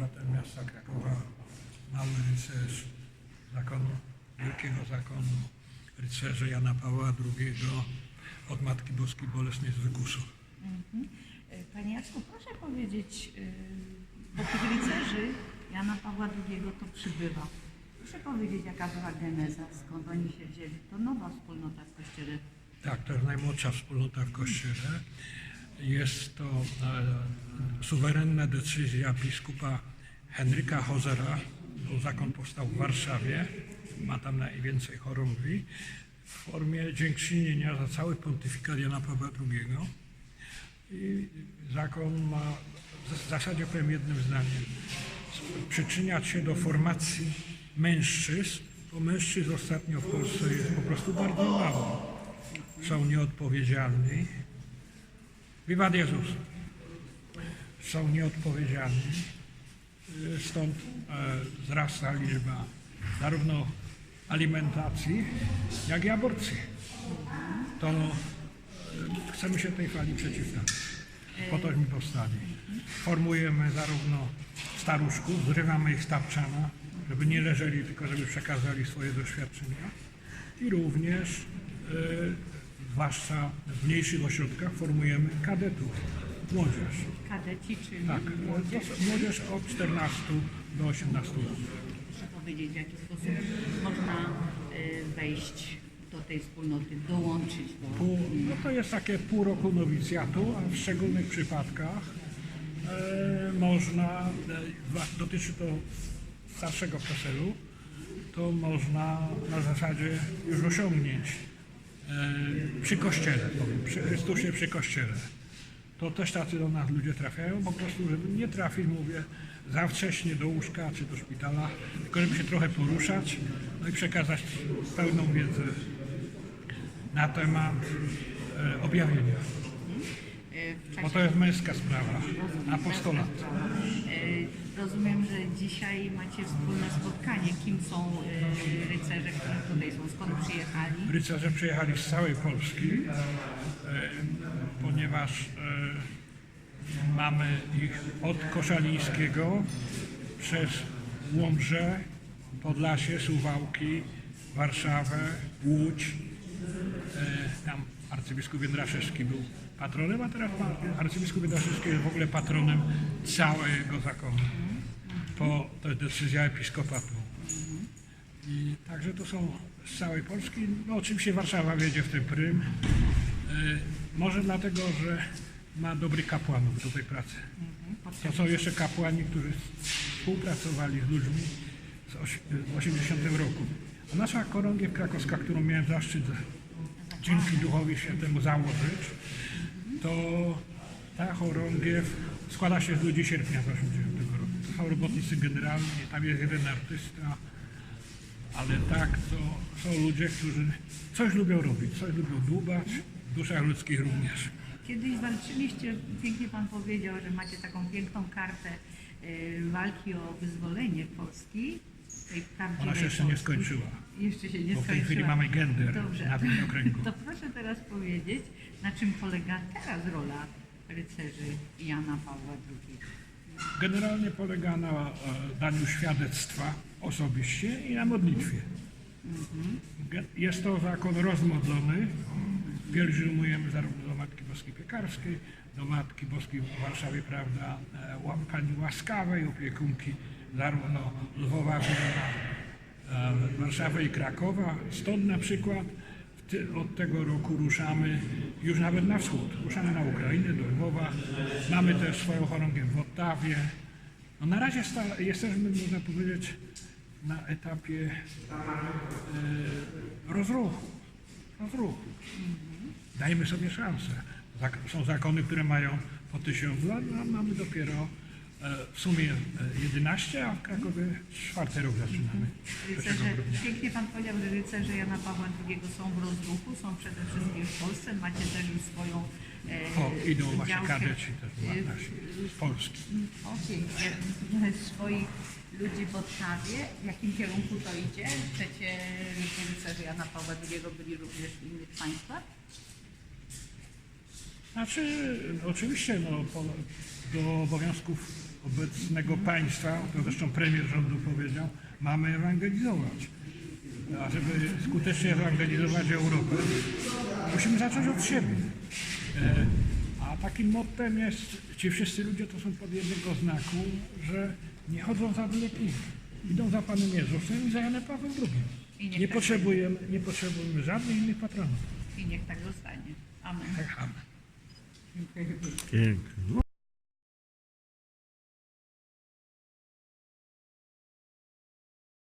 obywatel miasta Krakowa, mały rycerz zakonu, wielkiego zakonu, rycerza Jana Pawła II od Matki Boskiej Bolesnej z Wykusu. Mhm. E, Panie Jacku, proszę powiedzieć, yy, bo tych rycerzy Jana Pawła II to przybywa. Proszę powiedzieć, jaka była geneza, skąd oni się wzięli? To nowa wspólnota w Kościele. Tak, to jest najmłodsza wspólnota w Kościele. Jest to e, suwerenna decyzja biskupa Henryka Hozera, bo zakon powstał w Warszawie, ma tam najwięcej chorągwi, w formie dziękczynienia za cały pontyfikat Jana Pawła II. I zakon ma, w zasadzie powiem jednym zdaniem, przyczyniać się do formacji mężczyzn, bo mężczyzn ostatnio w Polsce jest po prostu bardzo mało. Są nieodpowiedzialni. Wiwat Jezus. Są nieodpowiedzialni. Y, Stąd e, wzrasta liczba zarówno alimentacji, jak i aborcji. To e, chcemy się tej fali przeciwstawić. Po tośmy powstali. Formujemy zarówno staruszków, zrywamy ich z żeby nie leżeli, tylko żeby przekazali swoje doświadczenia. I również, e, zwłaszcza w mniejszych ośrodkach, formujemy kadetów, młodzież. Kadeci, czyli Tak, młodzież. młodzież od 14 do 18 lat. Proszę powiedzieć, w jaki sposób można y, wejść do tej wspólnoty, dołączyć do... Pół, no to jest takie pół roku nowicjatu, a w szczególnych przypadkach e, można, e, wa- dotyczy to starszego PESEL-u, to można na zasadzie już osiągnięć e, przy Kościele, powiem, przy Chrystusie, przy Kościele. To też tacy do nas ludzie trafiają, po prostu, żeby nie trafić, mówię, za wcześnie do łóżka czy do szpitala, tylko żeby się trochę poruszać, no i przekazać pełną wiedzę na temat e, objawienia. Bo to jest męska sprawa, apostolat. y, rozumiem, że dzisiaj macie wspólne spotkanie. Kim są y, rycerze, którzy tutaj są? Skąd przyjechali? Rycerze przyjechali z całej Polski, e, ponieważ e, mamy ich od Koszalińskiego przez Łomże, Podlasie, Suwałki, Warszawę, Łódź. E, Tam arcybiskup Jędraszewski był patronem, a teraz pan arcybiskup Jędraszewski jest w ogóle patronem całego zakonu. To, to jest decyzja episkopatu. I także to są z całej Polski. No oczywiście Warszawa wiedzie w ten prym. E, może dlatego, że ma dobrych kapłanów do tej pracy. To są jeszcze kapłani, którzy współpracowali z ludźmi w 80 roku. A nasza chorągiew krakowska, którą miałem zaszczyt dzięki Duchowi Świętemu założyć, to ta chorągiew składa się z ludzi sierpnia z 80 roku. To są robotnicy generalni, tam jest jeden artysta, ale tak, to są ludzie, którzy coś lubią robić, coś lubią dłubać, w duszach ludzkich również. Kiedyś walczyliście, pięknie Pan powiedział, że macie taką piękną kartę y, walki o wyzwolenie Polski. Ona się jeszcze nie skończyła, Jeszcze się nie bo w tej chwili mamy gender Dobrze. na widnokręgu. To proszę teraz powiedzieć, na czym polega teraz rola rycerzy Jana Pawła II. Generalnie polega na e, daniu świadectwa osobiście i na modlitwie. Ge- Jest to zakon rozmodlony. Pielgrzymujemy zarówno do Matki Boskiej Piekarskiej, do Matki Boskiej w Warszawie, prawda, e, Pani Łaskawej, opiekunki zarówno Lwowa, Wilna, Warszawy i Krakowa. Stąd na przykład od tego roku ruszamy już nawet na wschód. Ruszamy na Ukrainę, do Lwowa. Mamy też swoją chorągiew w Ottawie. No na razie jesteśmy, można powiedzieć, na etapie e, rozruchu. rozruchu. Dajmy sobie szansę. Są zakony, które mają po tysiąc lat, a mamy dopiero w sumie e, 11, a w Krakowie czwarty rok zaczynamy. 3 Rycerze, grudnia. pięknie Pan powiedział, że rycerze Jana Pawła II są w rozruchu, są przede wszystkim w Polsce, macie też już swoją e, O, idą właśnie kadeci też e, nasi z Polski. O, pięknie. Swoich ludzi w Ottawie. W jakim kierunku to idzie? Chcecie, żeby rycerze Jana Pawła II byli również w innych państwach? Znaczy, oczywiście no, po, do obowiązków obecnego państwa, to zresztą premier rządu powiedział, mamy ewangelizować. A żeby skutecznie ewangelizować Europę, musimy zacząć od siebie. E, A takim mottem jest, ci wszyscy ludzie to są pod jednego znaku, że nie chodzą za kim. Idą za Panem Jezusem i za Janem Pawłem II. niech Nie tak potrzebujemy, nie potrzebujemy żadnych innych patronów. I niech tak zostanie. Amen. Tak, amen. Dziękuję. Pięknie.